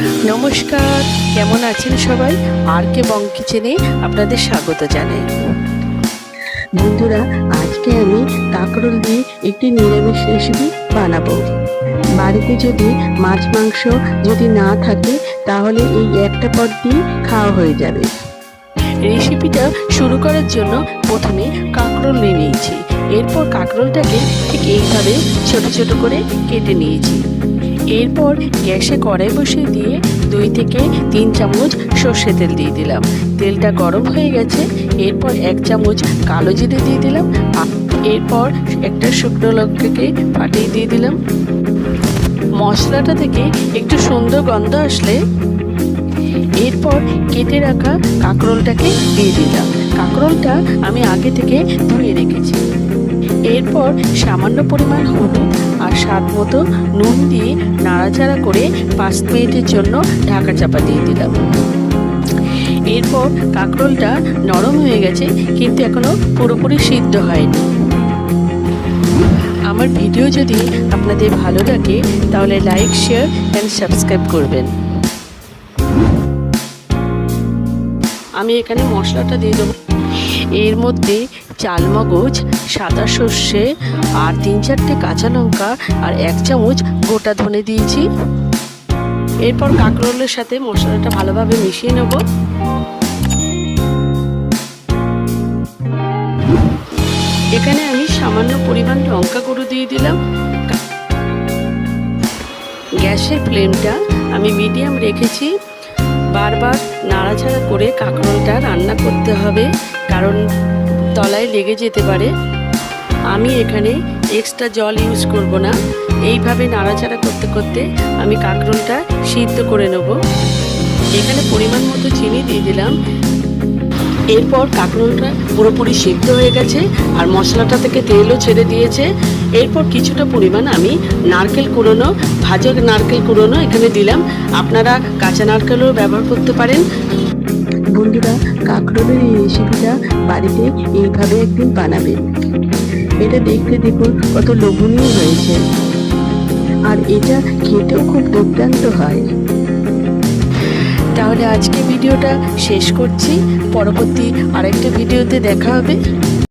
নমস্কার কেমন আছেন সবাই? আর কে বং কিচেনে আপনাদের স্বাগত জানাই। বন্ধুরা আজকে আমি কাঁকরোল দিয়ে একটি নিরামিষ রেসিপি বানাবো। বাড়িতে যদি মাছ মাংস যদি না থাকে তাহলে এই একটা পদ দিয়ে খাওয়া হয়ে যাবে। রেসিপিটা শুরু করার জন্য প্রথমে কাঁকরোল নিয়ে নিয়েছি। এরপর কাঁকরোলটাকে ঠিক এইভাবে ছোট ছোট করে কেটে নিয়েছি। এরপর গ্যাসে কড়াই বসিয়ে দিয়ে দুই থেকে তিন চামচ সর্ষে তেল দিয়ে দিলাম। তেলটা গরম হয়ে গেছে, এরপর এক চামচ কালো জিরে দিয়ে দিলাম এরপর একটা শুকনো লঙ্কাকে ফাটিয়ে দিয়ে দিলাম। মশলাটা থেকে একটু সুন্দর গন্ধ আসলে এরপর কেটে রাখা কাঁকরোলটাকে দিয়ে দিলাম। কাঁকরোলটা আমি আগে থেকে ধুয়ে রেখেছি। এরপর সামান্য পরিমাণ হলুদ আর স্বাদ মতো নুন দিয়ে নাড়াচাড়া করে পাঁচ মিনিটের জন্য ঢাকা চাপা দিয়ে দিলাম। এরপর কাঁকরোলটা নরম হয়ে গেছে, কিন্তু এখনও পুরোপুরি সিদ্ধ হয়নি। আমার ভিডিও যদি আপনাদের ভালো লাগে, তাহলে লাইক, শেয়ার অ্যান্ড সাবস্ক্রাইব করবেন। আমি এখানে মশলাটা দিয়ে দেবো। এর মধ্যে চালমগজ সাদা সর্ষে আর তিন চারটে কাঁচা লঙ্কা আর এক চামচ গোটা ধনে দিয়েছি। এরপর কাঁকরোলের সাথে মশলাটা ভালোভাবে মিশিয়ে নেব। এখানে আমি সামান্য পরিমাণ লঙ্কা গুঁড়ো দিয়ে দিলাম। গ্যাসের ফ্লেমটা আমি মিডিয়াম রেখেছি। বারবার নাড়াচাড়া করে কাঁকরোলটা রান্না করতে হবে, কারণ তলায় লেগে যেতে পারে। আমি এখানে এক্সট্রা জল ইউজ করব না। এইভাবে নাড়াচাড়া করতে করতে আমি কাঁকরোলটা সিদ্ধ করে নেব। এখানে পরিমাণ মতো চিনি দিয়ে দিলাম। এরপর কাঁকরোলটা পুরোপুরি সিদ্ধ হয়ে গেছে আর মশলাটা থেকে তেলও ছেড়ে দিয়েছে। এরপর কিছুটা পরিমাণ আমি নারকেল কুড়োনো, ভাজা নারকেল কুড়োনো এখানে দিলাম। আপনারা কাঁচা নারকেলও ব্যবহার করতে পারেন। বন্ধুরা, কাঁকরোলের এই রেসিপিটা বাড়িতে এইভাবে একদিন বানাবেন। এটা দেখতে দেখুন কত লোভনীয় হয়েছে। আর এটা খেতেও খুব দুর্দান্ত হয়। তাহলে আজকে ভিডিওটা শেষ করছি। পরবর্তী আরেকটা ভিডিওতে দেখা হবে।